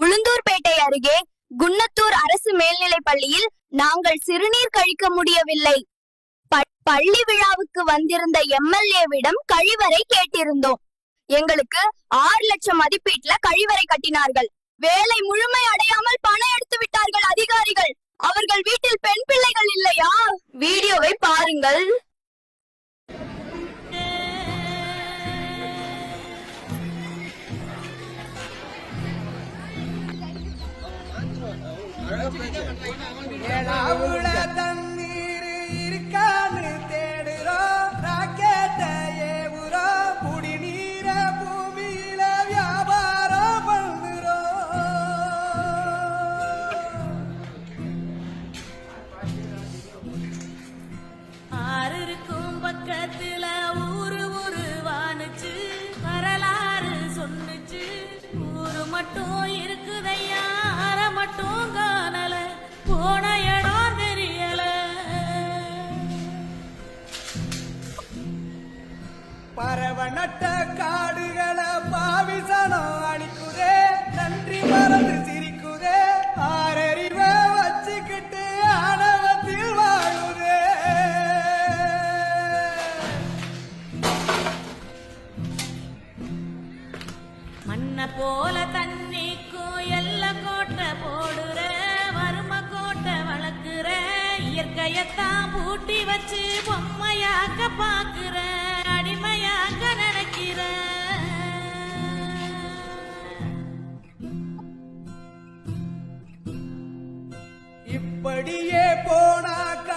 உளுந்தூர்பேட்டை அருகே குன்னத்தூர் அரசு மேல்நிலைப் பள்ளியில் நாங்கள் சிறுநீர் கழிக்க முடியவில்லை. ப- பள்ளி விழாவுக்கு வந்திருந்த எம்எல்ஏவிடம் கழிவறை கேட்டிருந்தோம். எங்களுக்கு ஆறு லட்சம் மதிப்பீட்டுல கழிவறை கட்டினார்கள். வேலை முழுமை அடையாமல் பணம் எடுத்து விட்டார்கள் அதிகாரிகள். அவர்கள் வீட்டில் பெண் பிள்ளைகள் இல்லையா? வீடியோவை பாருங்கள். தண்ணீர் இருக்கான்னு தேடுறோம் ராக்கெட்ட ஏவுறோம் குடிநீர பூமியில வியாபாரம் பண்ணுறோம் ஆறு இருக்கும் பக்கத்துல ஊரு ஊரு வரலாறு சொன்னுச்சு. ஊரு மட்டும் இருக்குதையா? பறவ நட்ட காடுகளை பாவிசனம் அணிக்குதே நன்றி மறந்து சிரிக்குதே ஆறறிவ வச்சுக்கிட்டு ஆணவத்தில் வாழுதே. மண்ண போல தண்ணிக்கும் எல்ல கோட்டை போடுற வறும கோட்டை வளர்க்குற இயற்கையத்தான் பூட்டி வச்சு பொம்மையாக்க பாக்குற. இப்படியே போனா